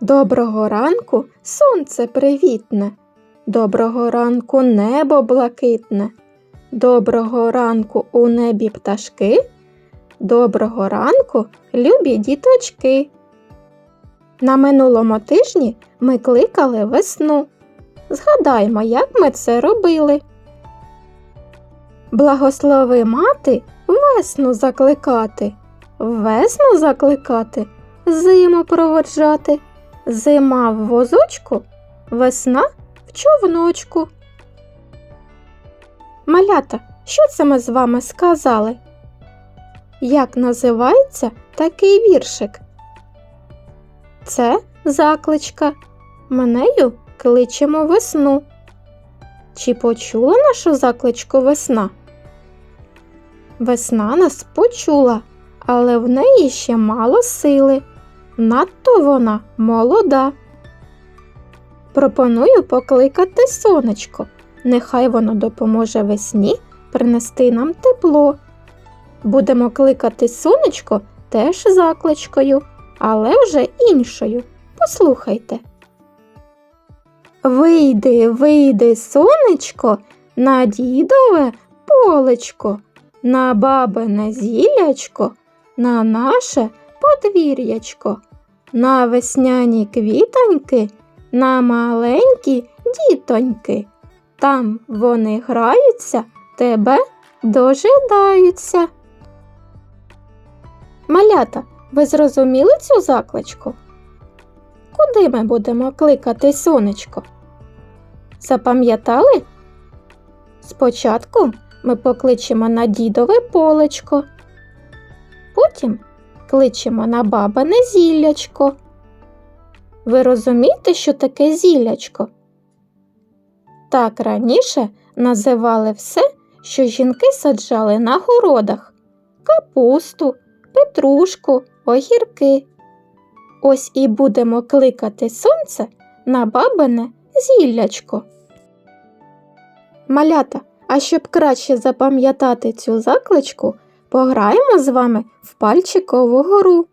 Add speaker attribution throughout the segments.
Speaker 1: Доброго ранку сонце привітне, доброго ранку небо блакитне, доброго ранку у небі пташки, доброго ранку, любі діточки. На минулому тижні ми кликали весну. Згадаймо, як ми це робили. Благослови мати весну закликати, весну закликати, зиму проводжати. Зима в возочку, весна в човночку. Малята, що це ми з вами сказали? Як називається такий віршик? Це закличка. Ми нею кличемо весну. Чи почула нашу закличку весна? Весна нас почула, але в неї ще мало сили. Надто вона молода. Пропоную покликати сонечко. Нехай воно допоможе весні принести нам тепло. Будемо кликати сонечко теж закличкою, але вже іншою. Послухайте. Вийди, вийди, сонечко, на дідове полечко, на бабине зілячко, на наше подвір'ячко, на весняні квітоньки, на маленькі дітоньки. Там вони граються, тебе дожидаються. Малята, ви зрозуміли цю закличку? Куди ми будемо кликати сонечко? Запам'ятали? Спочатку ми покличемо на дідове полечко, потім кличемо на бабине зіллячко. Ви розумієте, що таке зіллячко? Так раніше називали все, що жінки саджали на городах капусту, петрушку, огірки. Ось і будемо кликати сонце на бабине зіллячко. Малята, а щоб краще запам'ятати цю закличку, пограємо з вами в пальчикову гору.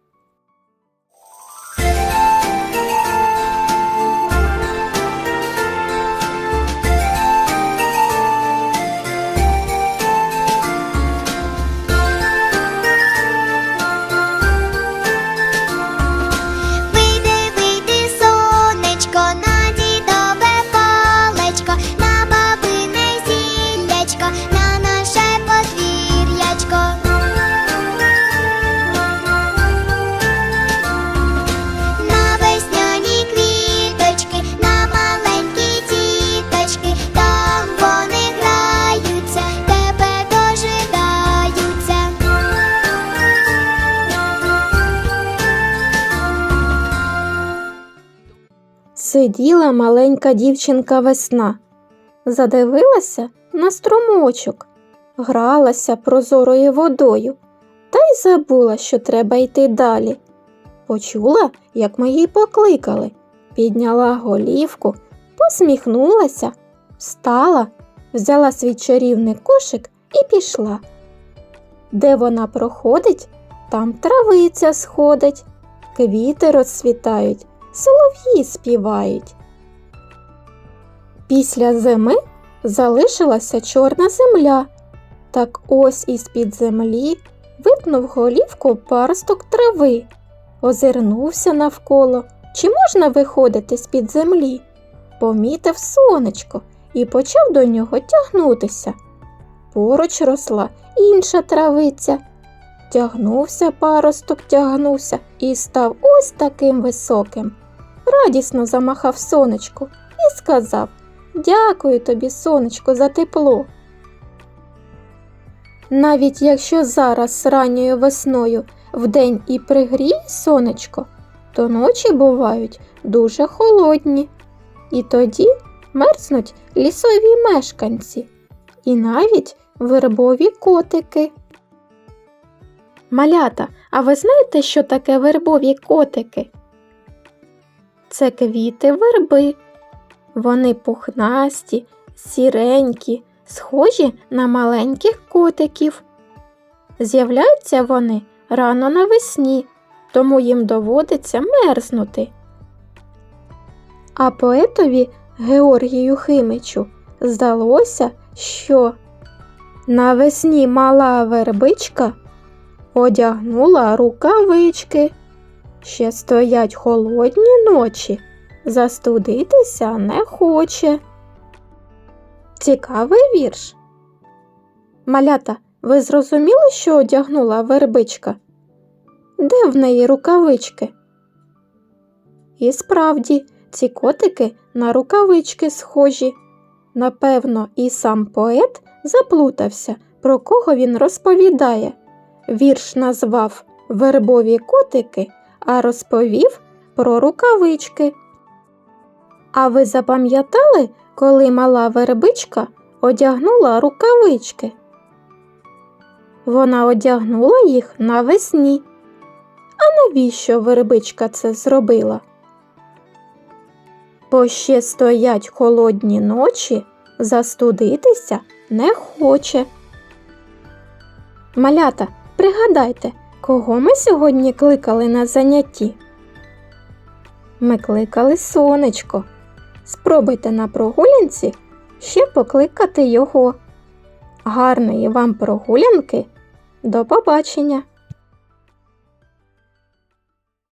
Speaker 1: Сиділа маленька дівчинка весна, задивилася на струмочок, гралася прозорою водою та й забула, що треба йти далі. Почула, як ми її покликали, підняла голівку, посміхнулася, встала, взяла свій чарівний кошик і пішла. Де вона проходить, там травиця сходить, квіти розцвітають, солов'ї співають. Після зими залишилася чорна земля. Так ось із-під землі випнув голівку парсток трави, озирнувся навколо, чи можна виходити з-під землі. Помітив сонечко і почав до нього тягнутися. Поруч росла інша травиця. Тягнувся паросток, тягнувся і став ось таким високим. Радісно замахав сонечку і сказав Дякую тобі, сонечко, за тепло. Навіть якщо зараз ранньою весною вдень і пригріє сонечко, то ночі бувають дуже холодні. І тоді мерзнуть лісові мешканці і навіть вербові котики. Малята, а ви знаєте, що таке вербові котики? Це квіти верби. Вони пухнасті, сіренькі, схожі на маленьких котиків. З'являються вони рано навесні, тому їм доводиться мерзнути. А поетові Георгію Химичу здалося, що навесні мала вербичка одягнула рукавички. Ще стоять холодні ночі, застудитися не хоче. Цікавий вірш. Малята, ви зрозуміли, що одягнула вербичка? Де в неї рукавички? І справді, ці котики на рукавички схожі. Напевно, і сам поет заплутався, про кого він розповідає. Вірш назвав Вербові котики, а розповів про рукавички. А ви запам'ятали, коли мала вербичка одягнула рукавички? Вона одягнула їх навесні. А навіщо вербичка це зробила? Бо ще стоять холодні ночі, застудитися не хоче. Малята, пригадайте, кого ми сьогодні кликали на занятті? Ми кликали сонечко. Спробуйте на прогулянці ще покликати його. Гарної вам прогулянки. До побачення!